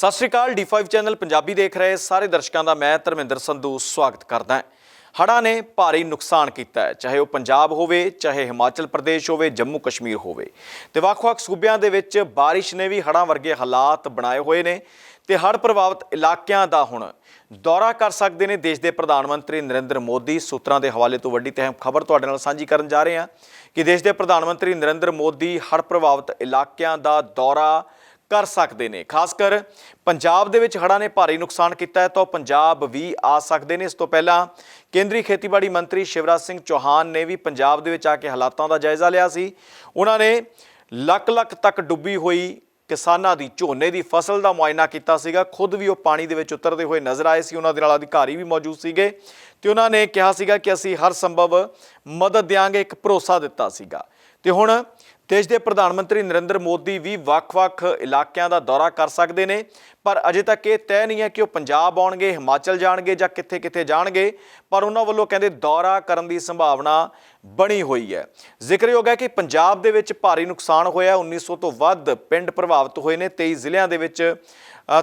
ਸਤਿ ਸ਼੍ਰੀ ਅਕਾਲ D5 channel Punjabi ਦੇਖ ਰਹੇ ਸਾਰੇ ਦਰਸ਼ਕਾਂ ਦਾ ਮੈਂ ਧਰਮਿੰਦਰ ਸੰਧੂ ਸਵਾਗਤ ਕਰਦਾ ਹਾਂ। ਹੜ੍ਹਾਂ ਨੇ ਭਾਰੀ ਨੁਕਸਾਨ ਕੀਤਾ ਹੈ, ਚਾਹੇ ਉਹ ਪੰਜਾਬ ਹੋਵੇ, ਚਾਹੇ ਹਿਮਾਚਲ ਪ੍ਰਦੇਸ਼ ਹੋਵੇ, ਜੰਮੂ ਕਸ਼ਮੀਰ ਹੋਵੇ। ਤੇ ਵੱਖ-ਵੱਖ ਸੂਬਿਆਂ ਦੇ ਵਿੱਚ ਬਾਰਿਸ਼ ਨੇ ਵੀ ਹੜ੍ਹਾਂ ਵਰਗੇ ਹਾਲਾਤ ਬਣਾਏ ਹੋਏ ਨੇ ਤੇ ਹੜ੍ਹ ਪ੍ਰਭਾਵਿਤ ਇਲਾਕਿਆਂ ਦਾ ਹੁਣ ਦੌਰਾ ਕਰ ਸਕਦੇ ਨੇ ਦੇਸ਼ ਦੇ ਪ੍ਰਧਾਨ ਮੰਤਰੀ ਨਰਿੰਦਰ ਮੋਦੀ। ਸੂਤਰਾਂ ਦੇ ਹਵਾਲੇ ਤੋਂ ਵੱਡੀ ਤਹਿਮ ਖਬਰ ਤੁਹਾਡੇ ਨਾਲ ਸਾਂਝੀ ਕਰਨ ਜਾ ਰਹੇ ਹਾਂ ਕਿ ਦੇਸ਼ ਦੇ ਪ੍ਰਧਾਨ ਮੰਤਰੀ ਨਰਿੰਦਰ ਮੋਦੀ ਹੜ੍ਹ ਪ੍ਰਭਾਵਿਤ ਇਲਾਕਿਆਂ ਦਾ ਦੌਰਾ ਕਰ ਸਕਦੇ ਨੇ। ਖਾਸ ਕਰ ਪੰਜਾਬ ਦੇ ਵਿੱਚ ਹੜ੍ਹਾਂ ਨੇ ਭਾਰੀ ਨੁਕਸਾਨ ਕੀਤਾ ਹੈ ਤਾਂ ਉਹ ਪੰਜਾਬ ਵੀ ਆ ਸਕਦੇ ਨੇ। ਇਸ ਤੋਂ ਪਹਿਲਾਂ ਕੇਂਦਰੀ ਖੇਤੀਬਾੜੀ ਮੰਤਰੀ ਸ਼ਿਵਰਾਜ ਸਿੰਘ ਚੌਹਾਨ ਨੇ ਵੀ ਪੰਜਾਬ ਦੇ ਵਿੱਚ ਆ ਕੇ ਹਾਲਾਤਾਂ ਦਾ ਜਾਇਜ਼ਾ ਲਿਆ ਸੀ। ਉਹਨਾਂ ਨੇ ਲੱਖ ਲੱਖ ਤੱਕ ਡੁੱਬੀ ਹੋਈ ਕਿਸਾਨਾਂ ਦੀ, ਝੋਨੇ ਦੀ ਫਸਲ ਦਾ ਮੁਆਇਨਾ ਕੀਤਾ ਸੀਗਾ। ਖੁਦ ਵੀ ਉਹ ਪਾਣੀ ਦੇ ਵਿੱਚ ਉਤਰਦੇ ਹੋਏ ਨਜ਼ਰ ਆਏ ਸੀ। ਉਹਨਾਂ ਦੇ ਨਾਲ ਅਧਿਕਾਰੀ ਵੀ ਮੌਜੂਦ ਸੀਗੇ ਤੇ ਉਹਨਾਂ ਨੇ ਕਿਹਾ ਸੀਗਾ ਕਿ ਅਸੀਂ ਹਰ ਸੰਭਵ ਮਦਦ ਦਿਆਂਗੇ, ਇੱਕ ਭਰੋਸਾ ਦਿੱਤਾ ਸੀਗਾ। ਤੇ ਹੁਣ ਦੇਸ਼ ਦੇ ਪ੍ਰਧਾਨ ਮੰਤਰੀ ਨਰਿੰਦਰ ਮੋਦੀ ਵੀ ਵੱਖ-ਵੱਖ ਇਲਾਕਿਆਂ ਦਾ ਦੌਰਾ ਕਰ ਸਕਦੇ ਨੇ, ਪਰ ਅਜੇ ਤੱਕ ਇਹ ਤੈਅ ਨਹੀਂ ਹੈ ਕਿ ਉਹ ਪੰਜਾਬ ਆਉਣਗੇ, ਹਿਮਾਚਲ ਜਾਣਗੇ ਜਾਂ ਕਿੱਥੇ-ਕਿੱਥੇ ਜਾਣਗੇ, ਪਰ ਉਹਨਾਂ ਵੱਲੋਂ ਕਹਿੰਦੇ ਦੌਰਾ ਕਰਨ ਦੀ ਸੰਭਾਵਨਾ ਬਣੀ ਹੋਈ ਹੈ। ਜ਼ਿਕਰਯੋਗ ਹੈ ਕਿ ਪੰਜਾਬ ਦੇ ਵਿੱਚ ਭਾਰੀ ਨੁਕਸਾਨ ਹੋਇਆ 1900 ਤੋਂ ਵੱਧ ਪਿੰਡ ਪ੍ਰਭਾਵਿਤ ਹੋਏ ਨੇ 23 ਜ਼ਿਲ੍ਹਿਆਂ ਦੇ ਵਿੱਚ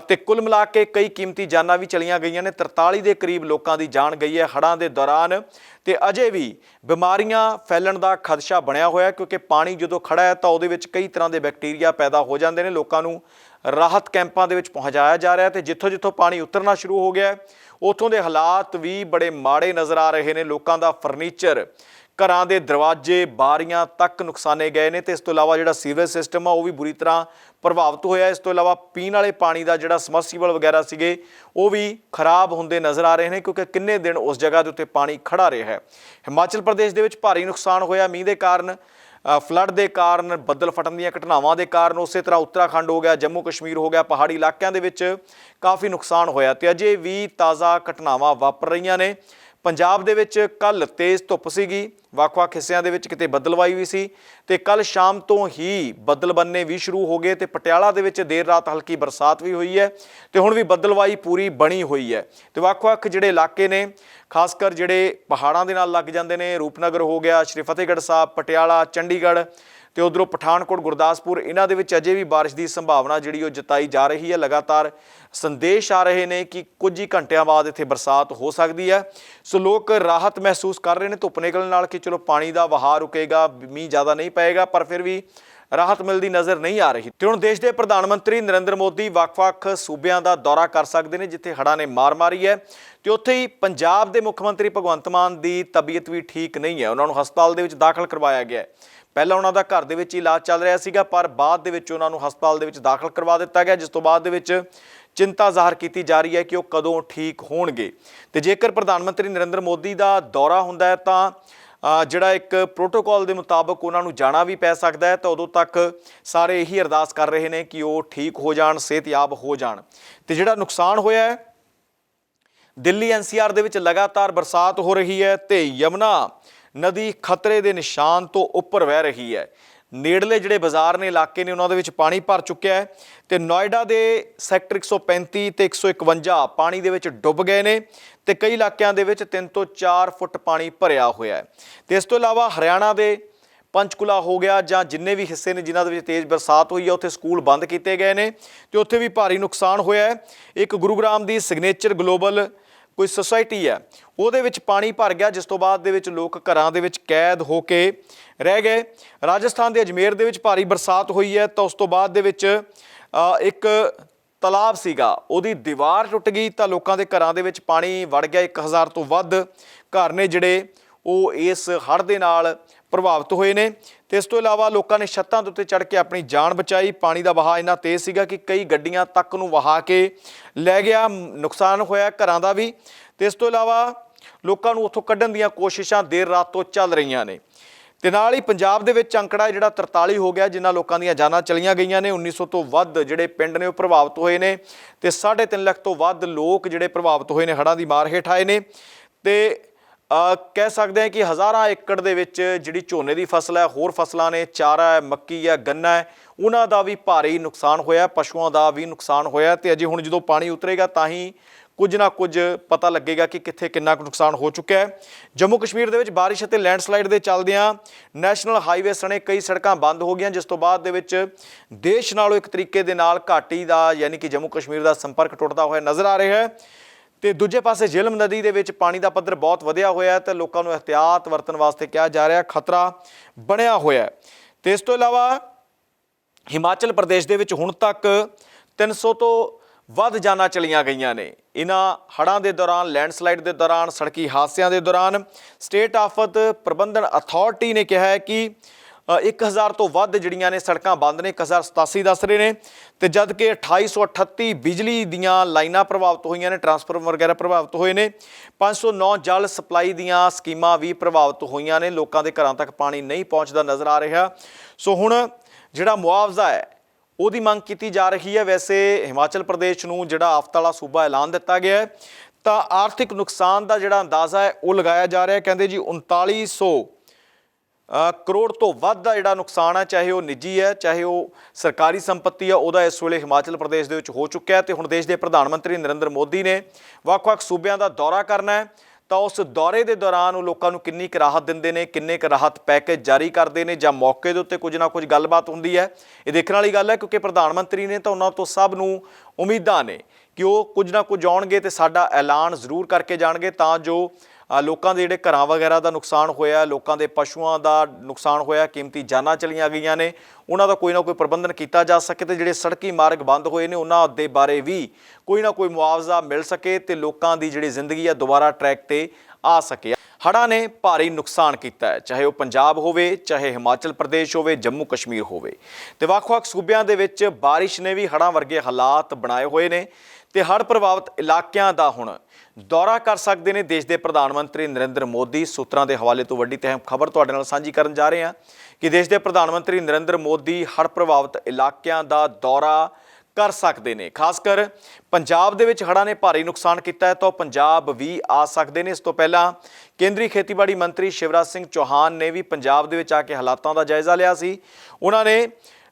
ਤੇ ਕੁੱਲ ਮਿਲਾ ਕੇ ਕਈ ਕੀਮਤੀ ਜਾਨਾਂ ਵੀ ਚਲੀਆਂ ਗਈਆਂ ਨੇ। 43 ਦੇ ਕਰੀਬ ਲੋਕਾਂ ਦੀ ਜਾਨ ਗਈ ਹੈ ਹੜ੍ਹਾਂ ਦੇ ਦੌਰਾਨ। ਤੇ ਅਜੇ ਵੀ ਬਿਮਾਰੀਆਂ ਫੈਲਣ ਦਾ ਖਦਸ਼ਾ ਬਣਿਆ ਹੋਇਆ ਕਿਉਂਕਿ ਪਾਣੀ ਜਦੋਂ ਖੜਾ ਹੈ ਤਾਂ ਉਹਦੇ ਵਿੱਚ ਕਈ ਤਰ੍ਹਾਂ ਦੇ ਬੈਕਟੀਰੀਆ ਪੈਦਾ ਹੋ ਜਾਂਦੇ ਨੇ। ਲੋਕਾਂ ਨੂੰ ਰਾਹਤ ਕੈਂਪਾਂ ਦੇ ਵਿੱਚ ਪਹੁੰਚਾਇਆ ਜਾ ਰਿਹਾ ਹੈ ਤੇ ਜਿੱਥੋਂ ਜਿੱਥੋਂ ਪਾਣੀ ਉਤਰਨਾ ਸ਼ੁਰੂ ਹੋ ਗਿਆ ਹੈ, ਉੱਥੋਂ ਦੇ ਹਾਲਾਤ ਵੀ ਬੜੇ ਮਾੜੇ ਨਜ਼ਰ ਆ ਰਹੇ ਨੇ। ਲੋਕਾਂ ਦਾ ਫਰਨੀਚਰ ਘਰਾਂ ਦੇ ਦਰਵਾਜ਼ੇ, ਬਾਰੀਆਂ ਤੱਕ ਨੁਕਸਾਨੇ ਗਏ ਨੇ ਤੇ ਇਸ ਤੋਂ ਇਲਾਵਾ ਜਿਹੜਾ ਸੀਵਰੇਜ ਸਿਸਟਮ ਆ, ਉਹ ਵੀ ਬੁਰੀ ਤਰ੍ਹਾਂ ਪ੍ਰਭਾਵਿਤ ਹੋਇਆ ਇਸ ਤੋਂ ਇਲਾਵਾ ਪੀਣ ਵਾਲੇ ਪਾਣੀ ਦਾ ਜਿਹੜਾ ਸਮਰਸੀਬਲ ਵਗੈਰਾ ਸੀਗੇ, ਉਹ ਵੀ ਖਰਾਬ ਹੁੰਦੇ ਨਜ਼ਰ ਆ ਰਹੇ ਨੇ, ਕਿਉਂਕਿ ਕਿੰਨੇ ਦਿਨ ਉਸ ਜਗ੍ਹਾ ਦੇ ਉੱਤੇ ਪਾਣੀ ਖੜਾ ਰਿਹਾ ਹੈ। ਹਿਮਾਚਲ ਪ੍ਰਦੇਸ਼ ਦੇ ਵਿੱਚ ਭਾਰੀ ਨੁਕਸਾਨ ਹੋਇਆ, ਮੀਂਹ ਦੇ ਕਾਰਨ ਫਲੱਡ ਦੇ ਕਾਰਨ, ਬੱਦਲ ਫਟਣ ਦੀਆਂ ਘਟਨਾਵਾਂ ਦੇ ਕਾਰਨ, ਉਸੇ ਤਰ੍ਹਾਂ ਉੱਤਰਾਖੰਡ ਹੋ ਗਿਆ, ਜੰਮੂ ਕਸ਼ਮੀਰ ਹੋ ਗਿਆ, ਪਹਾੜੀ ਇਲਾਕਿਆਂ ਦੇ ਵਿੱਚ ਕਾਫੀ ਨੁਕਸਾਨ ਹੋਇਆ ਤੇ ਅਜੇ ਵੀ ਤਾਜ਼ਾ ਘਟਨਾਵਾਂ ਵਾਪਰ ਰਹੀਆਂ ਨੇ। ਪੰਜਾਬ ਦੇ ਵਿੱਚ ਕੱਲ ਤੇਜ਼ ਧੁੱਪ ਸੀਗੀ, ਵੱਖ-ਵੱਖ ਹਿੱਸਿਆਂ ਦੇ ਵਿੱਚ ਕਿਤੇ ਬੱਦਲਵਾਈ ਵੀ ਸੀ ਤੇ ਕੱਲ ਸ਼ਾਮ ਤੋਂ ਹੀ ਬੱਦਲ ਬੰਨੇ ਵੀ ਸ਼ੁਰੂ ਹੋ ਗਏ ਤੇ ਪਟਿਆਲਾ ਦੇ ਵਿੱਚ ਦੇਰ ਰਾਤ ਹਲਕੀ ਬਰਸਾਤ ਵੀ ਹੋਈ ਹੈ ਤੇ ਹੁਣ ਵੀ ਬੱਦਲਵਾਈ ਪੂਰੀ ਬਣੀ ਹੋਈ ਹੈ। ਤੇ ਵੱਖ-ਵੱਖ ਜਿਹੜੇ ਇਲਾਕੇ ਨੇ ਖਾਸ ਕਰ ਜਿਹੜੇ ਪਹਾੜਾਂ ਦੇ ਨਾਲ ਲੱਗ ਜਾਂਦੇ ਨੇ, ਰੂਪਨਗਰ ਹੋ ਗਿਆ, ਸ਼੍ਰੀ ਫਤਿਹਗੜ੍ਹ ਸਾਹਿਬ, ਪਟਿਆਲਾ, ਚੰਡੀਗੜ੍ਹ ਤੇ ਉਧਰੋਂ ਪਠਾਨਕੋਟ, ਗੁਰਦਾਸਪੁਰ, ਇਹਨਾਂ ਦੇ ਵਿੱਚ ਅਜੇ ਵੀ ਬਾਰਿਸ਼ ਦੀ ਸੰਭਾਵਨਾ ਜਿਹੜੀ ਉਹ ਜਤਾਈ ਜਾ ਰਹੀ ਹੈ। ਲਗਾਤਾਰ ਸੰਦੇਸ਼ ਆ ਰਹੇ ਨੇ ਕਿ ਕੁਝ ਹੀ ਘੰਟਿਆਂ ਬਾਅਦ ਇੱਥੇ ਬਰਸਾਤ ਹੋ ਸਕਦੀ ਹੈ। ਸੋ ਲੋਕ ਰਾਹਤ ਮਹਿਸੂਸ ਕਰ ਰਹੇ ਨੇ। ਧੁੱਪ ਨਿਕਲਣ ਨਾਲ ਕਿ ਚਲੋ ਪਾਣੀ ਦਾ ਵਹਾਅ ਰੁਕੇਗਾ, ਮੀਂਹ ਜ਼ਿਆਦਾ ਨਹੀਂ ਪਏਗਾ, ਪਰ ਫਿਰ ਵੀ ਰਾਹਤ ਮਿਲਦੀ ਨਜ਼ਰ ਨਹੀਂ ਆ ਰਹੀ। ਤੇ ਹੁਣ ਦੇਸ਼ ਦੇ ਪ੍ਰਧਾਨ ਮੰਤਰੀ ਨਰਿੰਦਰ ਮੋਦੀ ਵੱਖ-ਵੱਖ ਸੂਬਿਆਂ ਦਾ ਦੌਰਾ ਕਰ ਸਕਦੇ ਨੇ, ਜਿੱਥੇ ਹੜ੍ਹਾਂ ਨੇ ਮਾਰ ਮਾਰੀ ਹੈ। ਤੇ ਉੱਥੇ ਹੀ ਪੰਜਾਬ ਦੇ ਮੁੱਖ ਮੰਤਰੀ ਭਗਵੰਤ ਮਾਨ ਦੀ ਤਬੀਅਤ ਵੀ ਠੀਕ ਨਹੀਂ ਹੈ। ਉਹਨਾਂ ਨੂੰ ਹਸਪਤਾਲ ਦੇ ਵਿੱਚ ਦਾਖਲ ਕਰਵਾਇਆ ਗਿਆ ਹੈ। ਪਹਿਲਾਂ ਉਹਨਾਂ ਦਾ ਘਰ ਦੇ ਵਿੱਚ ਹੀ ਇਲਾਜ ਚੱਲ ਰਿਹਾ ਸੀਗਾ, ਪਰ ਬਾਅਦ ਦੇ ਵਿੱਚ ਉਹਨਾਂ ਨੂੰ ਹਸਪਤਾਲ ਦੇ ਵਿੱਚ ਦਾਖਲ ਕਰਵਾ ਦਿੱਤਾ ਗਿਆ, ਜਿਸ ਤੋਂ ਬਾਅਦ ਦੇ ਵਿੱਚ ਚਿੰਤਾ ਜ਼ਾਹਰ ਕੀਤੀ ਜਾ ਰਹੀ ਹੈ ਕਿ ਉਹ ਕਦੋਂ ਠੀਕ ਹੋਣਗੇ। ਤੇ ਜੇਕਰ ਪ੍ਰਧਾਨ ਮੰਤਰੀ ਨਰਿੰਦਰ ਮੋਦੀ ਦਾ ਦੌਰਾ ਹੁੰਦਾ ਹੈ, ਤਾਂ ਜਿਹੜਾ ਇੱਕ ਪ੍ਰੋਟੋਕਾਲ ਦੇ ਮੁਤਾਬਕ ਉਹਨਾਂ ਨੂੰ ਜਾਣਾ ਵੀ ਪੈ ਸਕਦਾ ਹੈ, ਤਾਂ ਉਦੋਂ ਤੱਕ ਸਾਰੇ ਇਹੀ ਅਰਦਾਸ ਕਰ ਰਹੇ ਨੇ ਕਿ ਉਹ ਠੀਕ ਹੋ ਜਾਣ, ਸਿਹਤਯਾਬ ਹੋ ਜਾਣ। ਤੇ ਜਿਹੜਾ ਨੁਕਸਾਨ ਹੋਇਆ ਹੈ, ਦਿੱਲੀ ਐਨਸੀਆਰ ਦੇ ਵਿੱਚ ਲਗਾਤਾਰ ਬਰਸਾਤ ਹੋ ਰਹੀ ਹੈ ਤੇ ਯਮਨਾ ਨਦੀ ਖਤਰੇ ਦੇ ਨਿਸ਼ਾਨ ਤੋਂ ਉੱਪਰ ਵਹਿ ਰਹੀ ਹੈ। ਨੇੜਲੇ ਜਿਹੜੇ ਬਾਜ਼ਾਰ ਨੇ ਇਲਾਕੇ ਨੇ, ਉਹਨਾਂ ਦੇ ਵਿੱਚ ਪਾਣੀ ਭਰ ਚੁੱਕਿਆ ਹੈ ਤੇ ਨੋਇਡਾ ਦੇ ਸੈਕਟਰ 135 ਤੇ 151 ਪਾਣੀ ਦੇ ਵਿੱਚ ਡੁੱਬ ਗਏ ਨੇ ਤੇ ਕਈ ਇਲਾਕਿਆਂ ਦੇ ਵਿੱਚ 3 ਤੋਂ 4 ਫੁੱਟ ਪਾਣੀ ਭਰਿਆ ਹੋਇਆ ਹੈ। ਤੇ ਇਸ ਤੋਂ ਇਲਾਵਾ ਹਰਿਆਣਾ ਦੇ ਪੰਚਕੁਲਾ ਹੋ ਗਿਆ ਜਾਂ ਜਿੰਨੇ ਵੀ ਹਿੱਸੇ ਨੇ ਜਿਨ੍ਹਾਂ ਦੇ ਵਿੱਚ ਤੇਜ਼ ਬਰਸਾਤ ਹੋਈ ਹੈ, ਉੱਥੇ ਸਕੂਲ ਬੰਦ ਕੀਤੇ ਗਏ ਨੇ ਤੇ ਉੱਥੇ ਵੀ ਭਾਰੀ ਨੁਕਸਾਨ ਹੋਇਆ ਹੈ। ਇੱਕ ਗੁਰੂਗ੍ਰਾਮ ਦੀ ਸਿਗਨੇਚਰ ਗਲੋਬਲ ਕੋਈ ਸੁਸਾਇਟੀ ਹੈ, ਉਹਦੇ ਵਿੱਚ ਪਾਣੀ ਭਰ ਗਿਆ, ਜਿਸ ਤੋਂ ਬਾਅਦ ਦੇ ਵਿੱਚ ਲੋਕ ਘਰਾਂ ਦੇ ਵਿੱਚ ਕੈਦ ਹੋ ਕੇ ਰਹਿ ਗਏ। ਰਾਜਸਥਾਨ ਦੇ ਅਜਮੇਰ ਦੇ ਵਿੱਚ ਭਾਰੀ ਬਰਸਾਤ ਹੋਈ ਹੈ, ਤਾਂ ਉਸ ਤੋਂ ਬਾਅਦ ਦੇ ਵਿੱਚ ਇੱਕ ਤਲਾਬ ਸੀਗਾ, ਉਹਦੀ ਦੀਵਾਰ ਟੁੱਟ ਗਈ, ਤਾਂ ਲੋਕਾਂ ਦੇ ਘਰਾਂ ਦੇ ਵਿੱਚ ਪਾਣੀ ਵੜ ਗਿਆ। 1000 ਤੋਂ ਵੱਧ ਘਰ ਨੇ ਜਿਹੜੇ, ਉਹ ਇਸ ਹੜ੍ਹ ਦੇ ਨਾਲ ਪ੍ਰਭਾਵਿਤ ਹੋਏ ਨੇ। ਤੇ ਇਸ ਤੋਂ ਇਲਾਵਾ ਲੋਕਾਂ ਨੇ ਛੱਤਾਂ ਦੇ ਉੱਤੇ ਚੜ੍ਹ ਕੇ ਆਪਣੀ ਜਾਨ ਬਚਾਈ। ਪਾਣੀ ਦਾ ਵਹਾਅ ਇੰਨਾ ਤੇਜ਼ ਸੀਗਾ ਕਿ ਕਈ ਗੱਡੀਆਂ ਤੱਕ ਨੂੰ ਵਹਾ ਕੇ ਲੈ ਗਿਆ। ਨੁਕਸਾਨ ਹੋਇਆ ਘਰਾਂ ਦਾ ਵੀ। ਤੇ ਇਸ ਤੋਂ ਇਲਾਵਾ ਲੋਕਾਂ ਨੂੰ ਉੱਥੋਂ ਕੱਢਣ ਦੀਆਂ ਕੋਸ਼ਿਸ਼ਾਂ ਦੇਰ ਰਾਤ ਤੋਂ ਚੱਲ ਰਹੀਆਂ ਨੇ। ਤੇ ਨਾਲ ਹੀ ਪੰਜਾਬ ਦੇ ਵਿੱਚ ਅੰਕੜਾ ਜਿਹੜਾ 43 ਹੋ ਗਿਆ, ਜਿਨ੍ਹਾਂ ਲੋਕਾਂ ਦੀਆਂ ਜਾਨਾਂ ਚਲੀਆਂ ਗਈਆਂ ਨੇ। 1900 ਤੋਂ ਵੱਧ ਜਿਹੜੇ ਪਿੰਡ ਨੇ ਉਹ ਪ੍ਰਭਾਵਿਤ ਹੋਏ ਨੇ। ਤੇ 3.5 ਲੱਖ ਤੋਂ ਵੱਧ ਲੋਕ ਜਿਹੜੇ ਪ੍ਰਭਾਵਿਤ ਹੋਏ ਨੇ, ਹੜ੍ਹਾਂ ਦੀ ਮਾਰ ਹੇਠ ਆਏ ਨੇ। ਤੇ ਕਹਿ ਸਕਦੇ ਹਾਂ ਕਿ ਹਜ਼ਾਰਾਂ ਏਕੜ ਦੇ ਵਿੱਚ ਜਿਹੜੀ ਝੋਨੇ ਦੀ ਫਸਲ ਹੈ, ਹੋਰ ਫਸਲਾਂ ਨੇ ਚਾਰਾ ਹੈ, ਮੱਕੀ ਹੈ, ਗੰਨਾ ਹੈ, ਉਹਨਾਂ ਦਾ ਵੀ ਭਾਰੀ ਨੁਕਸਾਨ ਹੋਇਆ ਪਸ਼ੂਆਂ ਦਾ ਵੀ ਨੁਕਸਾਨ ਹੋਇਆ ਤੇ ਅਜੇ ਹੁਣ ਜਦੋਂ ਪਾਣੀ ਉਤਰੇਗਾ ਤਾਂ ਹੀ ਕੁਝ ਨਾ ਕੁਝ ਪਤਾ ਲੱਗੇਗਾ ਕਿ ਕਿੱਥੇ ਕਿੰਨਾ ਕੁ ਨੁਕਸਾਨ ਹੋ ਚੁੱਕਿਆ ਹੈ। ਜੰਮੂ ਕਸ਼ਮੀਰ ਦੇ ਵਿੱਚ ਬਾਰਿਸ਼ ਅਤੇ ਲੈਂਡਸਲਾਈਡ ਦੇ ਚੱਲਦਿਆਂ ਨੈਸ਼ਨਲ ਹਾਈਵੇ ਸਣੇ ਕਈ ਸੜਕਾਂ ਬੰਦ ਹੋ ਗਈਆਂ, ਜਿਸ ਤੋਂ ਬਾਅਦ ਦੇ ਵਿੱਚ ਦੇਸ਼ ਨਾਲੋਂ ਇੱਕ ਤਰੀਕੇ ਦੇ ਨਾਲ ਘਾਟੀ ਦਾ, ਯਾਨੀ ਕਿ ਜੰਮੂ ਕਸ਼ਮੀਰ ਦਾ ਸੰਪਰਕ ਟੁੱਟਦਾ ਹੋਇਆ ਨਜ਼ਰ ਆ ਰਿਹਾ ਹੈ। ਤੇ ਦੂਜੇ ਪਾਸੇ ਜੇਲਮ ਨਦੀ ਦੇ ਵਿੱਚ ਪਾਣੀ ਦਾ ਪੱਧਰ ਬਹੁਤ ਵਧਿਆ ਹੋਇਆ ਹੈ ਤੇ ਲੋਕਾਂ ਨੂੰ ਇhtiyਾਤ ਵਰਤਣ ਵਾਸਤੇ ਕਿਹਾ ਜਾ ਰਿਹਾ ਖਤਰਾ ਬਣਿਆ ਹੋਇਆ ਹੈ। ਤੇ ਇਸ ਤੋਂ ਇਲਾਵਾ ਹਿਮਾਚਲ ਪ੍ਰਦੇਸ਼ ਦੇ ਵਿੱਚ ਹੁਣ ਤੱਕ 300 ਤੋਂ ਵੱਧ ਜਾਨਾਂ ਚਲੀਆਂ ਗਈਆਂ ਨੇ। ਇਹਨਾਂ ਹੜ੍ਹਾਂ ਦੇ ਦੌਰਾਨ, ਲੈਂਡਸਲਾਈਡ ਦੇ ਦੌਰਾਨ, ਸੜਕੀ ਹਾਦਸਿਆਂ ਦੇ ਦੌਰਾਨ ਸਟੇਟ ਆਫਤ ਪ੍ਰਬੰਧਨ ਅਥਾਰਟੀ ਨੇ ਕਿਹਾ ਹੈ ਕਿ 1000 ਤੋਂ ਵੱਧ ਜਿਹੜੀਆਂ ਨੇ ਸੜਕਾਂ ਬੰਦ ਨੇ 1087 ਦੱਸ ਰਹੇ ਨੇ। ਤੇ ਜਦ ਕਿ 2838 ਬਿਜਲੀ ਦੀਆਂ ਲਾਈਨਾਂ ਪ੍ਰਭਾਵਿਤ ਹੋਈਆਂ ਨੇ ਟਰਾਂਸਫਾਰਮਰ ਵਗੈਰਾ ਪ੍ਰਭਾਵਿਤ ਹੋਏ ਨੇ 509 ਜਲ ਸਪਲਾਈ ਦੀਆਂ ਸਕੀਮਾਂ ਵੀ ਪ੍ਰਭਾਵਿਤ ਹੋਈਆਂ ਨੇ ਲੋਕਾਂ ਦੇ ਘਰਾਂ ਤੱਕ ਪਾਣੀ ਨਹੀਂ ਪਹੁੰਚਦਾ ਨਜ਼ਰ ਆ ਰਿਹਾ। ਸੋ ਹੁਣ ਜਿਹੜਾ ਮੁਆਵਜ਼ਾ ਹੈ ਉਹਦੀ ਮੰਗ ਕੀਤੀ ਜਾ ਰਹੀ ਹੈ। ਵੈਸੇ ਹਿਮਾਚਲ ਪ੍ਰਦੇਸ਼ ਨੂੰ ਜਿਹੜਾ ਆਫਤ ਵਾਲਾ ਸੂਬਾ ਐਲਾਨ ਦਿੱਤਾ ਗਿਆ ਹੈ ਤਾਂ ਆਰਥਿਕ ਨੁਕਸਾਨ ਦਾ ਜਿਹੜਾ ਅੰਦਾਜ਼ਾ ਹੈ ਉਹ ਲਗਾਇਆ ਜਾ ਰਿਹਾ ਕਹਿੰਦੇ ਜੀ 3900 ਅ, ਕਰੋੜ ਤੋਂ ਵੱਧ ਦਾ ਜਿਹੜਾ ਨੁਕਸਾਨ ਹੈ ਚਾਹੇ ਉਹ ਨਿੱਜੀ ਹੈ, ਚਾਹੇ ਉਹ ਸਰਕਾਰੀ ਸੰਪਤੀ ਹੈ ਉਹਦਾ ਇਸ ਵੇਲੇ ਹਿਮਾਚਲ ਪ੍ਰਦੇਸ਼ ਦੇ ਵਿੱਚ ਹੋ ਚੁੱਕਿਆ ਹੈ ਤੇ ਹੁਣ ਦੇਸ਼ ਦੇ ਪ੍ਰਧਾਨ ਮੰਤਰੀ ਨਰਿੰਦਰ ਮੋਦੀ ਨੇ ਵੱਖ-ਵੱਖ ਸੂਬਿਆਂ ਦਾ ਦੌਰਾ ਕਰਨਾ ਹੈ। ਤਾਂ ਉਸ ਦੌਰੇ ਦੇ ਦੌਰਾਨ ਉਹ ਲੋਕਾਂ ਨੂੰ ਕਿੰਨੀ ਕੁ ਰਾਹਤ ਦਿੰਦੇ ਨੇ, ਕਿੰਨੇ ਕੁ ਰਾਹਤ ਪੈਕੇਜ ਜਾਰੀ ਕਰਦੇ ਨੇ ਜਾਂ ਮੌਕੇ ਦੇ ਉੱਤੇ ਕੁਝ ਨਾ ਕੁਝ ਗੱਲਬਾਤ ਹੁੰਦੀ ਹੈ। ਇਹ ਦੇਖਣ ਵਾਲੀ ਗੱਲ ਹੈ ਕਿਉਂਕਿ ਪ੍ਰਧਾਨ ਮੰਤਰੀ ਨੇ ਤਾਂ ਉਹਨਾਂ ਤੋਂ ਸਭ ਨੂੰ ਉਮੀਦਾਂ ਨੇ ਕਿ ਉਹ ਕੁਝ ਨਾ ਕੁਝ ਆਉਣਗੇ ਤੇ ਸਾਡਾ ਐਲਾਨ ਜ਼ਰੂਰ ਕਰਕੇ ਜਾਣਗੇ। ਤਾਂ ਜੋ ਲੋਕਾਂ ਦੇ ਜਿਹੜੇ ਘਰਾਂ ਵਗੈਰਾ ਦਾ ਨੁਕਸਾਨ ਹੋਇਆ, ਲੋਕਾਂ ਦੇ ਪਸ਼ੂਆਂ ਦਾ ਨੁਕਸਾਨ ਹੋਇਆ, ਕੀਮਤੀ ਜਾਨਾਂ ਚਲੀਆਂ ਗਈਆਂ ਨੇ। ਉਹਨਾਂ ਦਾ ਕੋਈ ਨਾ ਕੋਈ ਪ੍ਰਬੰਧਨ ਕੀਤਾ ਜਾ ਸਕੇ ਤੇ ਜਿਹੜੇ ਸੜਕੀ ਮਾਰਗ ਬੰਦ ਹੋਏ ਨੇ, ਉਹਨਾਂ ਦੇ ਬਾਰੇ ਵੀ ਕੋਈ ਨਾ ਕੋਈ ਮੁਆਵਜ਼ਾ ਮਿਲ ਸਕੇ ਤੇ ਲੋਕਾਂ ਦੀ ਜਿਹੜੀ ਜ਼ਿੰਦਗੀ ਆ, ਦੁਬਾਰਾ ਟਰੈਕ ਤੇ ਆ ਸਕੇ। ਹੜ੍ਹਾਂ ਨੇ ਭਾਰੀ ਨੁਕਸਾਨ ਕੀਤਾ ਹੈ, ਚਾਹੇ ਉਹ ਪੰਜਾਬ ਹੋਵੇ, ਚਾਹੇ ਹਿਮਾਚਲ ਪ੍ਰਦੇਸ਼ ਹੋਵੇ, ਜੰਮੂ ਕਸ਼ਮੀਰ ਹੋਵੇ। ਤੇ ਵੱਖ-ਵੱਖ ਸੂਬਿਆਂ ਦੇ ਵਿੱਚ ਬਾਰਿਸ਼ ਨੇ ਵੀ ਹੜ੍ਹਾਂ ਵਰਗੇ ਹਾਲਾਤ ਬਣਾਏ ਹੋਏ ਨੇ। ਤੇ ਹੜ੍ਹ ਪ੍ਰਭਾਵਿਤ ਇਲਾਕਿਆਂ ਦਾ ਹੁਣ ਦੌਰਾ ਕਰ ਸਕਦੇ ਨੇ ਦੇਸ਼ ਦੇ ਪ੍ਰਧਾਨ ਮੰਤਰੀ ਨਰਿੰਦਰ ਮੋਦੀ। ਸੂਤਰਾਂ ਦੇ ਹਵਾਲੇ ਤੋਂ ਵੱਡੀ ਤਹਿਮ ਖਬਰ ਤੁਹਾਡੇ ਨਾਲ ਸਾਂਝੀ ਕਰਨ ਜਾ ਰਹੇ ਹਾਂ ਕਿ ਦੇਸ਼ ਦੇ ਪ੍ਰਧਾਨ ਮੰਤਰੀ ਨਰਿੰਦਰ ਮੋਦੀ ਹੜ੍ਹ ਪ੍ਰਭਾਵਿਤ ਇਲਾਕਿਆਂ ਦਾ ਦੌਰਾ ਕਰ ਸਕਦੇ ਨੇ। ਖਾਸ ਕਰ ਪੰਜਾਬ ਦੇ ਵਿੱਚ ਹੜ੍ਹਾਂ ਨੇ ਭਾਰੀ ਨੁਕਸਾਨ ਕੀਤਾ ਹੈ, ਤਾਂ ਉਹ ਪੰਜਾਬ ਵੀ ਆ ਸਕਦੇ ਨੇ। ਇਸ ਤੋਂ ਪਹਿਲਾਂ ਕੇਂਦਰੀ ਖੇਤੀਬਾੜੀ ਮੰਤਰੀ ਸ਼ਿਵਰਾਜ ਸਿੰਘ ਚੌਹਾਨ ਨੇ ਵੀ ਪੰਜਾਬ ਦੇ ਵਿੱਚ ਆ ਕੇ ਹਾਲਾਤਾਂ ਦਾ ਜਾਇਜ਼ਾ ਲਿਆ ਸੀ। ਉਹਨਾਂ ਨੇ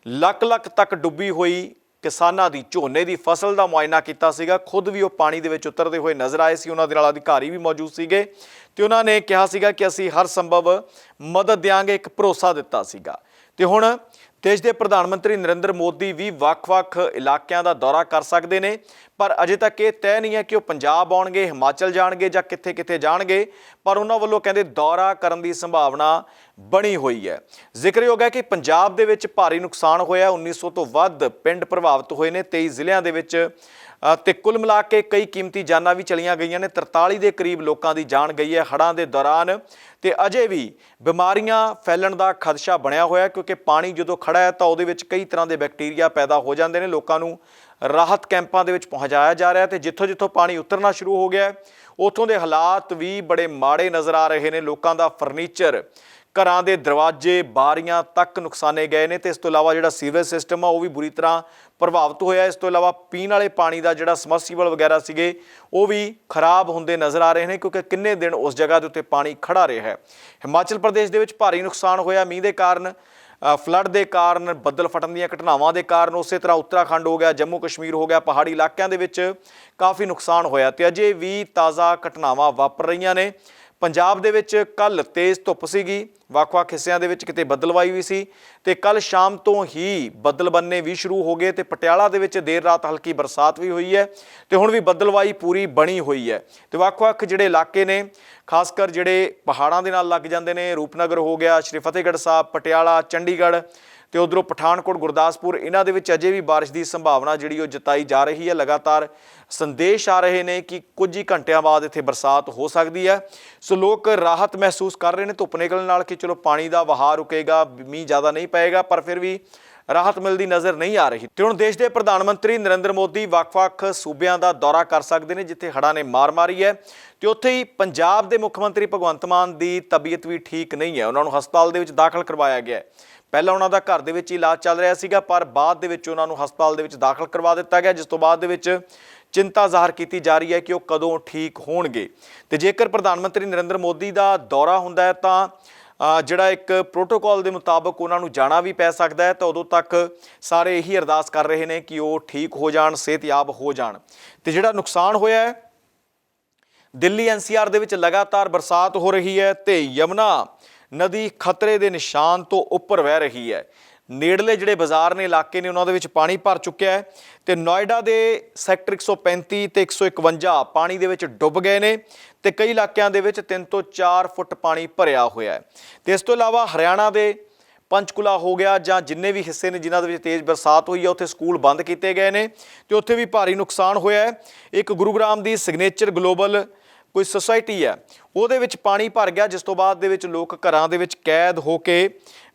ਲੱਖ ਲੱਖ ਤੱਕ ਡੁੱਬੀ ਹੋਈ ਕਿਸਾਨਾਂ ਦੀ ਝੋਨੇ ਦੀ ਫਸਲ ਦਾ ਮੁਆਇਨਾ ਕੀਤਾ ਸੀਗਾ। ਖੁਦ ਵੀ ਉਹ ਪਾਣੀ ਦੇ ਵਿੱਚ ਉਤਰਦੇ ਹੋਏ ਨਜ਼ਰ ਆਏ ਸੀ। ਉਹਨਾਂ ਦੇ ਨਾਲ ਅਧਿਕਾਰੀ ਵੀ ਮੌਜੂਦ ਸੀਗੇ ਤੇ ਉਹਨਾਂ ਨੇ ਕਿਹਾ ਸੀਗਾ ਕਿ ਅਸੀਂ ਹਰ ਸੰਭਵ ਮਦਦ ਦਿਆਂਗੇ, ਇੱਕ ਭਰੋਸਾ ਦਿੱਤਾ ਸੀਗਾ। ਤੇ ਹੁਣ ਦੇਸ਼ ਦੇ ਪ੍ਰਧਾਨ ਮੰਤਰੀ ਨਰਿੰਦਰ ਮੋਦੀ ਵੀ ਵੱਖ-ਵੱਖ ਇਲਾਕਿਆਂ ਦਾ ਦੌਰਾ ਕਰ ਸਕਦੇ ਨੇ, ਪਰ ਅਜੇ ਤੱਕ ਇਹ ਤੈਅ ਨਹੀਂ ਹੈ ਕਿ ਉਹ ਪੰਜਾਬ ਆਉਣਗੇ, ਹਿਮਾਚਲ ਜਾਣਗੇ ਜਾਂ ਕਿੱਥੇ-ਕਿੱਥੇ ਜਾਣਗੇ, ਪਰ ਉਹਨਾਂ ਵੱਲੋਂ ਕਹਿੰਦੇ ਦੌਰਾ ਕਰਨ ਦੀ ਸੰਭਾਵਨਾ ਬਣੀ ਹੋਈ ਹੈ। ਜ਼ਿਕਰਯੋਗ ਹੈ ਕਿ ਪੰਜਾਬ ਦੇ ਵਿੱਚ ਭਾਰੀ ਨੁਕਸਾਨ ਹੋਇਆ 1900 ਤੋਂ ਵੱਧ ਪਿੰਡ ਪ੍ਰਭਾਵਿਤ ਹੋਏ ਨੇ 23 ਜ਼ਿਲ੍ਹਿਆਂ ਦੇ ਵਿੱਚ ਤੇ ਕੁੱਲ ਮਿਲਾ ਕੇ ਕਈ ਕੀਮਤੀ ਜਾਨਾਂ ਵੀ ਚਲੀਆਂ ਗਈਆਂ ਨੇ। 43 ਦੇ ਕਰੀਬ ਲੋਕਾਂ ਦੀ ਜਾਨ ਗਈ ਹੈ ਹੜ੍ਹਾਂ ਦੇ ਦੌਰਾਨ। ਤੇ ਅਜੇ ਵੀ ਬਿਮਾਰੀਆਂ ਫੈਲਣ ਦਾ ਖਦਸ਼ਾ ਬਣਿਆ ਹੋਇਆ ਕਿਉਂਕਿ ਪਾਣੀ ਜਦੋਂ ਖੜਾ ਹੈ ਤਾਂ ਉਹਦੇ ਵਿੱਚ ਕਈ ਤਰ੍ਹਾਂ ਦੇ ਬੈਕਟੀਰੀਆ ਪੈਦਾ ਹੋ ਜਾਂਦੇ ਨੇ। ਲੋਕਾਂ ਨੂੰ ਰਾਹਤ ਕੈਂਪਾਂ ਦੇ ਵਿੱਚ ਪਹੁੰਚਾਇਆ ਜਾ ਰਿਹਾ ਤੇ ਜਿੱਥੋਂ ਜਿੱਥੋਂ ਪਾਣੀ ਉਤਰਨਾ ਸ਼ੁਰੂ ਹੋ ਗਿਆ ਹੈ, ਉੱਥੋਂ ਦੇ ਹਾਲਾਤ ਵੀ ਬੜੇ ਮਾੜੇ ਨਜ਼ਰ ਆ ਰਹੇ ਨੇ ਲੋਕਾਂ ਦਾ ਫਰਨੀਚਰ। ਘਰਾਂ ਦੇ ਦਰਵਾਜ਼ੇ, ਬਾਰੀਆਂ ਤੱਕ ਨੁਕਸਾਨੇ ਗਏ ਨੇ ਤੇ ਇਸ ਤੋਂ ਇਲਾਵਾ ਜਿਹੜਾ ਸੀਵਰੇਜ ਸਿਸਟਮ ਆ, ਉਹ ਵੀ ਬੁਰੀ ਤਰ੍ਹਾਂ ਪ੍ਰਭਾਵਿਤ ਹੋਇਆ ਇਸ ਤੋਂ ਇਲਾਵਾ ਪੀਣ ਵਾਲੇ ਪਾਣੀ ਦਾ ਜਿਹੜਾ ਸਮਰਸੀਬਲ ਵਗੈਰਾ ਸੀਗੇ, ਉਹ ਵੀ ਖਰਾਬ ਹੁੰਦੇ ਨਜ਼ਰ ਆ ਰਹੇ ਨੇ ਕਿਉਂਕਿ ਕਿੰਨੇ ਦਿਨ ਉਸ ਜਗ੍ਹਾ ਦੇ ਉੱਤੇ ਪਾਣੀ ਖੜਾ ਰਿਹਾ ਹੈ। ਹਿਮਾਚਲ ਪ੍ਰਦੇਸ਼ ਦੇ ਵਿੱਚ ਭਾਰੀ ਨੁਕਸਾਨ ਹੋਇਆ ਮੀਂਹ ਦੇ ਕਾਰਨ ਫਲੱਡ ਦੇ ਕਾਰਨ, ਬੱਦਲ ਫਟਣ ਦੀਆਂ ਘਟਨਾਵਾਂ ਦੇ ਕਾਰਨ ਉਸੇ ਤਰ੍ਹਾਂ ਉੱਤਰਾਖੰਡ ਹੋ ਗਿਆ, ਜੰਮੂ ਕਸ਼ਮੀਰ ਹੋ ਗਿਆ, ਪਹਾੜੀ ਇਲਾਕਿਆਂ ਦੇ ਵਿੱਚ ਕਾਫੀ ਨੁਕਸਾਨ ਹੋਇਆ ਤੇ ਅਜੇ ਵੀ ਤਾਜ਼ਾ ਘਟਨਾਵਾਂ ਵਾਪਰ ਰਹੀਆਂ ਨੇ। ਪੰਜਾਬ ਦੇ ਵਿੱਚ ਕੱਲ ਤੇਜ਼ ਧੁੱਪ ਸੀਗੀ, ਵੱਖ-ਵੱਖ ਹਿੱਸਿਆਂ ਦੇ ਵਿੱਚ ਕਿਤੇ ਬੱਦਲਵਾਈ ਵੀ ਸੀ ਤੇ ਕੱਲ ਸ਼ਾਮ ਤੋਂ ਹੀ ਬੱਦਲ ਬੰਨੇ ਵੀ ਸ਼ੁਰੂ ਹੋ ਗਏ ਤੇ ਪਟਿਆਲਾ ਦੇ ਵਿੱਚ ਦੇਰ ਰਾਤ ਹਲਕੀ ਬਰਸਾਤ ਵੀ ਹੋਈ ਹੈ ਤੇ ਹੁਣ ਵੀ ਬੱਦਲਵਾਈ ਪੂਰੀ ਬਣੀ ਹੋਈ ਹੈ ਤੇ ਵੱਖ-ਵੱਖ ਜਿਹੜੇ ਇਲਾਕੇ ਨੇ ਖਾਸ ਕਰ ਜਿਹੜੇ ਪਹਾੜਾਂ ਦੇ ਨਾਲ ਲੱਗ ਜਾਂਦੇ ਨੇ, ਰੂਪਨਗਰ ਹੋ ਗਿਆ, ਸ਼੍ਰੀ ਫਤਿਹਗੜ੍ਹ ਸਾਹਿਬ, ਪਟਿਆਲਾ, ਚੰਡੀਗੜ੍ਹ ਤੇ ਉਧਰੋਂ ਪਠਾਨਕੋਟ, ਗੁਰਦਾਸਪੁਰ, ਇਹਨਾਂ ਦੇ ਵਿੱਚ ਅਜੇ ਵੀ ਬਾਰਿਸ਼ ਦੀ ਸੰਭਾਵਨਾ ਜਿਹੜੀ ਉਹ ਜਤਾਈ ਜਾ ਰਹੀ ਹੈ। ਲਗਾਤਾਰ ਸੰਦੇਸ਼ ਆ ਰਹੇ ਨੇ ਕਿ ਕੁਝ ਹੀ ਘੰਟਿਆਂ ਬਾਅਦ ਇੱਥੇ ਬਰਸਾਤ ਹੋ ਸਕਦੀ ਹੈ। ਸੋ ਲੋਕ ਰਾਹਤ ਮਹਿਸੂਸ ਕਰ ਰਹੇ ਨੇ, ਧੁੱਪ ਨਿਕਲਣ ਨਾਲ ਕਿ ਚਲੋ ਪਾਣੀ ਦਾ ਵਹਾਅ ਰੁਕੇਗਾ, ਮੀਂਹ ਜ਼ਿਆਦਾ ਨਹੀਂ ਪਏਗਾ, ਪਰ ਫਿਰ ਵੀ ਰਾਹਤ ਮਿਲਦੀ ਨਜ਼ਰ ਨਹੀਂ ਆ ਰਹੀ। ਤੇ ਹੁਣ ਦੇਸ਼ ਦੇ ਪ੍ਰਧਾਨ ਮੰਤਰੀ ਨਰਿੰਦਰ ਮੋਦੀ ਵੱਖ-ਵੱਖ ਸੂਬਿਆਂ ਦਾ ਦੌਰਾ ਕਰ ਸਕਦੇ ਨੇ, ਜਿੱਥੇ ਹੜ੍ਹਾਂ ਨੇ ਮਾਰ ਮਾਰੀ ਹੈ। ਤੇ ਉੱਥੇ ਹੀ ਪੰਜਾਬ ਦੇ ਮੁੱਖ ਮੰਤਰੀ ਭਗਵੰਤ ਮਾਨ ਦੀ ਤਬੀਅਤ ਵੀ ਠੀਕ ਨਹੀਂ ਹੈ। ਉਹਨਾਂ ਨੂੰ ਹਸਪਤਾਲ ਦੇ ਵਿੱਚ ਦਾਖਲ ਕਰਵਾਇਆ ਗਿਆ ਹੈ। ਪਹਿਲਾਂ ਉਹਨਾਂ ਦਾ ਘਰ ਦੇ ਵਿੱਚ ਇਲਾਜ ਚੱਲ ਰਿਹਾ ਸੀਗਾ, ਪਰ ਬਾਅਦ ਦੇ ਵਿੱਚ ਉਹਨਾਂ ਨੂੰ ਹਸਪਤਾਲ ਦੇ ਵਿੱਚ ਦਾਖਲ ਕਰਵਾ ਦਿੱਤਾ ਗਿਆ, ਜਿਸ ਤੋਂ ਬਾਅਦ ਦੇ ਵਿੱਚ ਚਿੰਤਾ ਜ਼ਾਹਰ ਕੀਤੀ ਜਾ ਰਹੀ ਹੈ ਕਿ ਉਹ ਕਦੋਂ ਠੀਕ ਹੋਣਗੇ। ਤੇ ਜੇਕਰ ਪ੍ਰਧਾਨ ਮੰਤਰੀ ਨਰਿੰਦਰ ਮੋਦੀ ਦਾ ਦੌਰਾ ਹੁੰਦਾ ਹੈ, ਤਾਂ ਜਿਹੜਾ ਇੱਕ ਪ੍ਰੋਟੋਕਾਲ ਦੇ ਮੁਤਾਬਕ ਉਹਨਾਂ ਨੂੰ ਜਾਣਾ ਵੀ ਪੈ ਸਕਦਾ ਹੈ, ਤਾਂ ਉਦੋਂ ਤੱਕ ਸਾਰੇ ਇਹੀ ਅਰਦਾਸ ਕਰ ਰਹੇ ਨੇ ਕਿ ਉਹ ਠੀਕ ਹੋ ਜਾਣ, ਸਿਹਤਯਾਬ ਹੋ ਜਾਣ। ਤੇ ਜਿਹੜਾ ਨੁਕਸਾਨ ਹੋਇਆ ਹੈ, ਦਿੱਲੀ ਐਨਸੀਆਰ ਦੇ ਵਿੱਚ ਲਗਾਤਾਰ ਬਰਸਾਤ ਹੋ ਰਹੀ ਹੈ ਤੇ ਯਮਨਾ ਨਦੀ ਖਤਰੇ ਦੇ ਨਿਸ਼ਾਨ ਤੋਂ ਉੱਪਰ ਵਹਿ ਰਹੀ ਹੈ। ਨੇੜਲੇ ਜਿਹੜੇ ਬਾਜ਼ਾਰ ਨੇ, ਇਲਾਕੇ ਨੇ, ਉਹਨਾਂ ਦੇ ਵਿੱਚ ਪਾਣੀ ਭਰ ਚੁੱਕਿਆ ਹੈ ਤੇ ਨੋਇਡਾ ਦੇ ਸੈਕਟਰ 135 ਤੇ 151 ਪਾਣੀ ਦੇ ਵਿੱਚ ਡੁੱਬ ਗਏ ਨੇ ਤੇ ਕਈ ਇਲਾਕਿਆਂ ਦੇ ਵਿੱਚ 3 ਤੋਂ 4 ਫੁੱਟ ਪਾਣੀ ਭਰਿਆ ਹੋਇਆ ਹੈ। ਤੇ ਇਸ ਤੋਂ ਇਲਾਵਾ ਹਰਿਆਣਾ ਦੇ ਪੰਚਕੁਲਾ ਹੋ ਗਿਆ ਜਾਂ ਜਿੰਨੇ ਵੀ ਹਿੱਸੇ ਨੇ ਜਿਨ੍ਹਾਂ ਦੇ ਵਿੱਚ ਤੇਜ਼ ਬਰਸਾਤ ਹੋਈ ਹੈ, ਉੱਥੇ ਸਕੂਲ ਬੰਦ ਕੀਤੇ ਗਏ ਨੇ ਤੇ ਉੱਥੇ ਵੀ ਭਾਰੀ ਨੁਕਸਾਨ ਹੋਇਆ ਹੈ। ਇੱਕ ਗੁਰੂਗ੍ਰਾਮ ਦੀ ਸਿਗਨੇਚਰ ਗਲੋਬਲ ਕੋਈ ਸੁਸਾਇਟੀ ਹੈ, ਉਹਦੇ ਵਿੱਚ ਪਾਣੀ ਭਰ ਗਿਆ, ਜਿਸ ਤੋਂ ਬਾਅਦ ਦੇ ਵਿੱਚ ਲੋਕ ਘਰਾਂ ਦੇ ਵਿੱਚ ਕੈਦ ਹੋ ਕੇ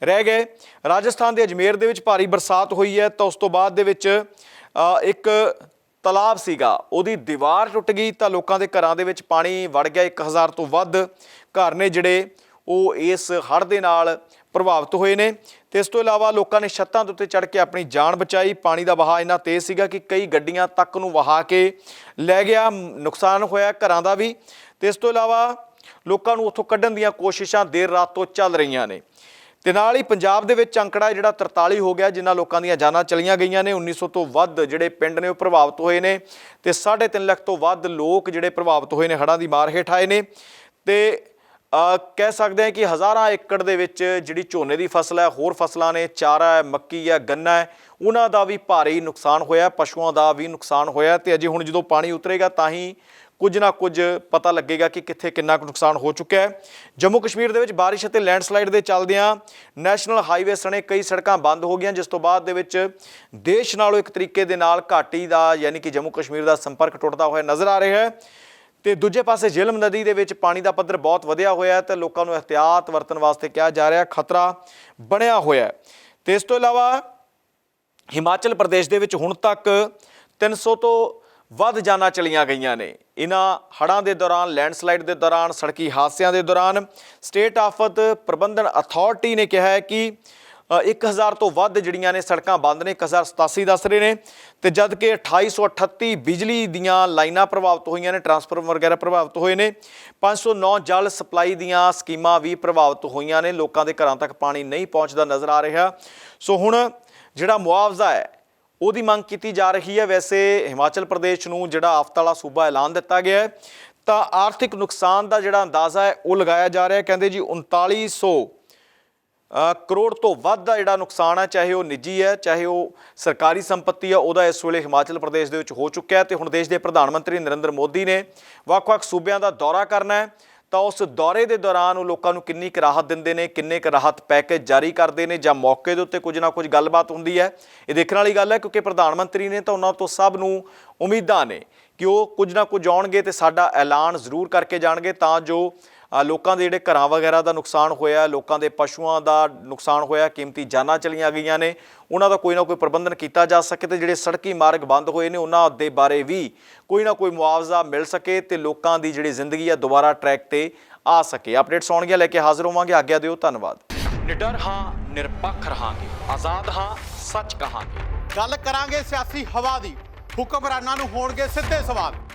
ਰਹਿ ਗਏ। ਰਾਜਸਥਾਨ ਦੇ ਅਜਮੇਰ ਦੇ ਵਿੱਚ ਭਾਰੀ ਬਰਸਾਤ ਹੋਈ ਹੈ, ਤਾਂ ਉਸ ਤੋਂ ਬਾਅਦ ਦੇ ਵਿੱਚ ਇੱਕ ਤਲਾਬ ਸੀਗਾ, ਉਹਦੀ ਦੀਵਾਰ ਟੁੱਟ ਗਈ, ਤਾਂ ਲੋਕਾਂ ਦੇ ਘਰਾਂ ਦੇ ਵਿੱਚ ਪਾਣੀ ਵੜ ਗਿਆ। 1000 ਤੋਂ ਵੱਧ ਘਰ ਨੇ ਜਿਹੜੇ, ਉਹ ਇਸ ਹੜ੍ਹ ਦੇ ਨਾਲ ਪ੍ਰਭਾਵਿਤ ਹੋਏ ਨੇ। ਤੇ ਇਸ ਤੋਂ ਇਲਾਵਾ ਲੋਕਾਂ ਨੇ ਛੱਤਾਂ ਦੇ ਉੱਤੇ ਚੜ੍ਹ ਕੇ ਆਪਣੀ ਜਾਨ ਬਚਾਈ। ਪਾਣੀ ਦਾ ਵਹਾਅ ਇੰਨਾ ਤੇਜ਼ ਸੀਗਾ ਕਿ ਕਈ ਗੱਡੀਆਂ ਤੱਕ ਨੂੰ ਵਹਾ ਕੇ ਲੈ ਗਿਆ। ਨੁਕਸਾਨ ਹੋਇਆ ਘਰਾਂ ਦਾ ਵੀ। ਤੇ ਇਸ ਤੋਂ ਇਲਾਵਾ ਲੋਕਾਂ ਨੂੰ ਉੱਥੋਂ ਕੱਢਣ ਦੀਆਂ ਕੋਸ਼ਿਸ਼ਾਂ ਦੇਰ ਰਾਤ ਤੋਂ ਚੱਲ ਰਹੀਆਂ ਨੇ। ਤੇ ਨਾਲ ਹੀ ਪੰਜਾਬ ਦੇ ਵਿੱਚ ਅੰਕੜਾ ਜਿਹੜਾ 43 ਹੋ ਗਿਆ, ਜਿਨ੍ਹਾਂ ਲੋਕਾਂ ਦੀਆਂ ਜਾਨਾਂ ਚਲੀਆਂ ਗਈਆਂ ਨੇ। 1900 ਤੋਂ ਵੱਧ ਜਿਹੜੇ ਪਿੰਡ ਨੇ ਉਹ ਪ੍ਰਭਾਵਿਤ ਹੋਏ ਨੇ। ਤੇ 3.5 ਲੱਖ ਤੋਂ ਵੱਧ ਲੋਕ ਜਿਹੜੇ ਪ੍ਰਭਾਵਿਤ ਹੋਏ ਨੇ, ਹੜ੍ਹਾਂ ਦੀ ਮਾਰ ਹੇਠ ਆਏ ਨੇ। ਤੇ ਕਹਿ ਸਕਦੇ ਹਾਂ ਕਿ ਹਜ਼ਾਰਾਂ ਏਕੜ ਦੇ ਵਿੱਚ ਜਿਹੜੀ ਝੋਨੇ ਦੀ ਫਸਲ ਹੈ, ਹੋਰ ਫਸਲਾਂ ਨੇ ਚਾਰਾ ਹੈ, ਮੱਕੀ ਹੈ, ਗੰਨਾ ਹੈ, ਉਹਨਾਂ ਦਾ ਵੀ ਭਾਰੀ ਨੁਕਸਾਨ ਹੋਇਆ ਪਸ਼ੂਆਂ ਦਾ ਵੀ ਨੁਕਸਾਨ ਹੋਇਆ ਤੇ ਅਜੇ ਹੁਣ ਜਦੋਂ ਪਾਣੀ ਉਤਰੇਗਾ ਤਾਂ ਹੀ ਕੁਝ ਨਾ ਕੁਝ ਪਤਾ ਲੱਗੇਗਾ ਕਿ ਕਿੱਥੇ ਕਿੰਨਾ ਕੁ ਨੁਕਸਾਨ ਹੋ ਚੁੱਕਿਆ ਹੈ। ਜੰਮੂ ਕਸ਼ਮੀਰ ਦੇ ਵਿੱਚ ਬਾਰਿਸ਼ ਅਤੇ ਲੈਂਡਸਲਾਈਡ ਦੇ ਚੱਲਦਿਆਂ ਨੈਸ਼ਨਲ ਹਾਈਵੇ ਸਣੇ ਕਈ ਸੜਕਾਂ ਬੰਦ ਹੋ ਗਈਆਂ, ਜਿਸ ਤੋਂ ਬਾਅਦ ਦੇ ਵਿੱਚ ਦੇਸ਼ ਨਾਲੋਂ ਇੱਕ ਤਰੀਕੇ ਦੇ ਨਾਲ ਘਾਟੀ ਦਾ, ਯਾਨੀ ਕਿ ਜੰਮੂ ਕਸ਼ਮੀਰ ਦਾ ਸੰਪਰਕ ਟੁੱਟਦਾ ਹੋਇਆ ਨਜ਼ਰ ਆ ਰਿਹਾ ਹੈ। ਤੇ ਦੂਜੇ ਪਾਸੇ ਜੇਲਮ ਨਦੀ ਦੇ ਵਿੱਚ ਪਾਣੀ ਦਾ ਪੱਧਰ ਬਹੁਤ ਵਧਿਆ ਹੋਇਆ ਹੈ ਤੇ ਲੋਕਾਂ ਨੂੰ ਇhtiyਾਤ ਵਰਤਣ ਵਾਸਤੇ ਕਿਹਾ ਜਾ ਰਿਹਾ ਖਤਰਾ ਬਣਿਆ ਹੋਇਆ ਹੈ। ਤੇ ਇਸ ਤੋਂ ਇਲਾਵਾ ਹਿਮਾਚਲ ਪ੍ਰਦੇਸ਼ ਦੇ ਵਿੱਚ ਹੁਣ ਤੱਕ 300 ਤੋਂ ਵੱਧ ਜਾਨਾਂ ਚਲੀਆਂ ਗਈਆਂ ਨੇ। ਇਹਨਾਂ ਹੜ੍ਹਾਂ ਦੇ ਦੌਰਾਨ, ਲੈਂਡਸਲਾਈਡ ਦੇ ਦੌਰਾਨ, ਸੜਕੀ ਹਾਦਸਿਆਂ ਦੇ ਦੌਰਾਨ ਸਟੇਟ ਆਫਤ ਪ੍ਰਬੰਧਨ ਅਥਾਰਟੀ ਨੇ ਕਿਹਾ ਹੈ ਕਿ 1000 ਤੋਂ ਵੱਧ ਜਿਹੜੀਆਂ ਨੇ ਸੜਕਾਂ ਬੰਦ ਨੇ 1087 ਦੱਸ ਰਹੇ ਨੇ। ਤੇ ਜਦ ਕਿ 2838 ਬਿਜਲੀ ਦੀਆਂ ਲਾਈਨਾਂ ਪ੍ਰਭਾਵਿਤ ਹੋਈਆਂ ਨੇ ਟਰਾਂਸਫਾਰਮਰ ਵਗੈਰਾ ਪ੍ਰਭਾਵਿਤ ਹੋਏ ਨੇ। 509 ਜਲ ਸਪਲਾਈ ਦੀਆਂ ਸਕੀਮਾਂ ਵੀ ਪ੍ਰਭਾਵਿਤ ਹੋਈਆਂ ਨੇ। ਲੋਕਾਂ ਦੇ ਘਰਾਂ ਤੱਕ ਪਾਣੀ ਨਹੀਂ ਪਹੁੰਚਦਾ ਨਜ਼ਰ ਆ ਰਿਹਾ। ਸੋ ਹੁਣ ਜਿਹੜਾ ਮੁਆਵਜ਼ਾ ਹੈ ਉਹਦੀ ਮੰਗ ਕੀਤੀ ਜਾ ਰਹੀ ਹੈ। ਵੈਸੇ ਹਿਮਾਚਲ ਪ੍ਰਦੇਸ਼ ਨੂੰ ਜਿਹੜਾ ਆਫਤ ਵਾਲਾ ਸੂਬਾ ਐਲਾਨ ਦਿੱਤਾ ਗਿਆ ਹੈ ਤਾਂ ਆਰਥਿਕ ਨੁਕਸਾਨ ਦਾ ਜਿਹੜਾ ਅੰਦਾਜ਼ਾ ਹੈ ਉਹ ਲਗਾਇਆ ਜਾ ਰਿਹਾ ਕਹਿੰਦੇ ਜੀ 3900 ਅ, ਕਰੋੜ ਤੋਂ ਵੱਧ ਦਾ ਜਿਹੜਾ ਨੁਕਸਾਨ ਹੈ ਚਾਹੇ ਉਹ ਨਿੱਜੀ ਹੈ, ਚਾਹੇ ਉਹ ਸਰਕਾਰੀ ਸੰਪਤੀ ਹੈ ਉਹਦਾ ਇਸ ਵੇਲੇ ਹਿਮਾਚਲ ਪ੍ਰਦੇਸ਼ ਦੇ ਵਿੱਚ ਹੋ ਚੁੱਕਿਆ ਹੈ ਤੇ ਹੁਣ ਦੇਸ਼ ਦੇ ਪ੍ਰਧਾਨ ਮੰਤਰੀ ਨਰਿੰਦਰ ਮੋਦੀ ਨੇ ਵੱਖ-ਵੱਖ ਸੂਬਿਆਂ ਦਾ ਦੌਰਾ ਕਰਨਾ ਹੈ। ਤਾਂ ਉਸ ਦੌਰੇ ਦੇ ਦੌਰਾਨ ਉਹ ਲੋਕਾਂ ਨੂੰ ਕਿੰਨੀ ਕੁ ਰਾਹਤ ਦਿੰਦੇ ਨੇ, ਕਿੰਨੇ ਕੁ ਰਾਹਤ ਪੈਕੇਜ ਜਾਰੀ ਕਰਦੇ ਨੇ ਜਾਂ ਮੌਕੇ ਦੇ ਉੱਤੇ ਕੁਝ ਨਾ ਕੁਝ ਗੱਲਬਾਤ ਹੁੰਦੀ ਹੈ। ਇਹ ਦੇਖਣ ਵਾਲੀ ਗੱਲ ਹੈ ਕਿਉਂਕਿ ਪ੍ਰਧਾਨ ਮੰਤਰੀ ਨੇ ਤਾਂ ਉਹਨਾਂ ਤੋਂ ਸਭ ਨੂੰ ਉਮੀਦਾਂ ਨੇ ਕਿ ਉਹ ਕੁਝ ਨਾ ਕੁਝ ਆਉਣਗੇ ਤੇ ਸਾਡਾ ਐਲਾਨ ਜ਼ਰੂਰ ਕਰਕੇ ਜਾਣਗੇ। ਤਾਂ ਜੋ ਲੋਕਾਂ ਦੇ ਜਿਹੜੇ ਘਰਾਂ ਵਗੈਰਾ ਦਾ ਨੁਕਸਾਨ ਹੋਇਆ ਲੋਕਾਂ ਦੇ ਪਸ਼ੂਆਂ ਦਾ ਨੁਕਸਾਨ ਹੋਇਆ ਕੀਮਤੀ ਜਾਨਾਂ ਚਲੀਆਂ ਗਈਆਂ ਨੇ ਉਹਨਾਂ ਦਾ ਕੋਈ ਨਾ ਕੋਈ ਪ੍ਰਬੰਧਨ ਕੀਤਾ ਜਾ ਸਕੇ ਤੇ ਜਿਹੜੇ ਸੜਕੀ ਮਾਰਗ ਬੰਦ ਹੋਏ ਨੇ ਉਹਨਾਂ ਦੇ ਬਾਰੇ ਵੀ ਕੋਈ ਨਾ ਕੋਈ ਮੁਆਵਜ਼ਾ ਮਿਲ ਸਕੇ ਤੇ ਲੋਕਾਂ ਦੀ ਜਿਹੜੀ ਜ਼ਿੰਦਗੀ ਆ ਦੁਬਾਰਾ ਟਰੈਕ ਤੇ ਆ ਸਕੇ। ਅਪਡੇਟਸ ਆਉਣਗੀਆਂ ਲੈ ਕੇ ਹਾਜ਼ਰ ਹੋਵਾਂਗੇ। ਆਗਿਆ ਦਿਓ ਧੰਨਵਾਦ। ਨਿਡਰ ਹਾਂ ਨਿਰਪੱਖ ਰਹਾਂਗੇ। ਆਜ਼ਾਦ ਹਾਂ ਸੱਚ ਕਹਾਂਗੇ। ਗੱਲ ਕਰਾਂਗੇ ਸਿਆਸੀ ਹਵਾ ਦੀ। ਹੁਕਮਰਾਨਾਂ ਨੂੰ ਹੋਣਗੇ ਸਿੱਧੇ ਸਵਾਲ।